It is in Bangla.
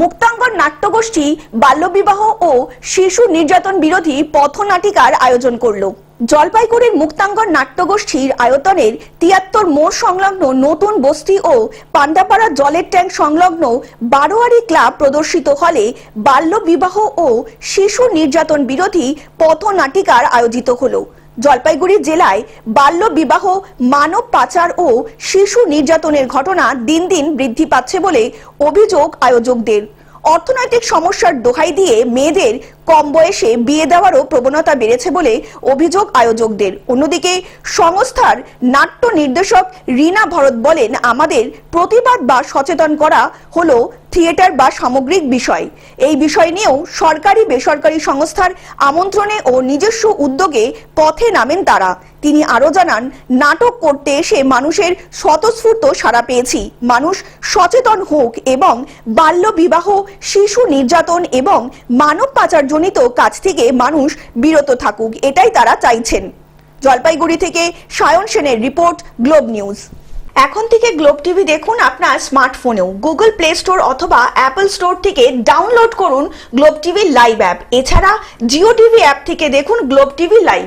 মুক্তাঙ্গন নাট্যগোষ্ঠী, বাল্যবিবাহ ও শিশু নির্যাতন বিরোধী পথনাটিকার আয়োজন করল। জলপাইগুড়ির মুক্তাঙ্গন নাট্যগোষ্ঠীর আয়তনের তিয়াত্তর মোড় সংলগ্ন নতুন বস্তি ও পান্ডাপাড়া জলের ট্যাঙ্ক সংলগ্ন বারোয়ারি ক্লাব প্রদর্শিত হলে বাল্যবিবাহ ও শিশু নির্যাতন বিরোধী পথনাটিকার আয়োজিত হলো। জলপাইগুড়ি জেলায় বাল্য বিবাহ, মানব পাচার ও শিশু নির্যাতনের ঘটনা দিন দিন বৃদ্ধি পাচ্ছে বলে অভিযোগ আয়োজকদের। অর্থনৈতিক সমস্যার দোহাই দিয়ে মেয়েদের কম বয়সে বিয়ে দেওয়ারও প্রবণতা বেড়েছে বলে অভিযোগ আয়োজকদের। অন্যদিকে সংস্থার নাট্য নির্দেশক রীনা ভরত বলেন, আমাদের প্রতিবাদ বা সচেতন করা হলো থিয়েটার বা সামগ্রিক বিষয়। এই বিষয় নিয়েও সরকারি বেসরকারি সংস্থার আমন্ত্রণে ও নিজস্ব উদ্যোগে পথে নামেন তারা। তিনি আরও জানান, নাটক করতে এসে মানুষের স্বতঃস্ফূর্ত সাড়া পেয়েছি। মানুষ সচেতন হোক এবং বাল্য বিবাহ শিশু নির্যাতন এবং মানব পাচারজনিত কাজ থেকে মানুষ বিরত থাকুক, এটাই তারা চাইছেন। জলপাইগুড়ি থেকে সায়ন সেনের রিপোর্ট, গ্লোব নিউজ। এখন থেকে গ্লোব টিভি দেখুন আপনার স্মার্টফোনেও। গুগল প্লে স্টোর অথবা অ্যাপল স্টোর থেকে ডাউনলোড করুন গ্লোব টিভি লাইভ অ্যাপ। এছাড়া জিও টিভি অ্যাপ থেকে দেখুন গ্লোব টিভি লাইভ।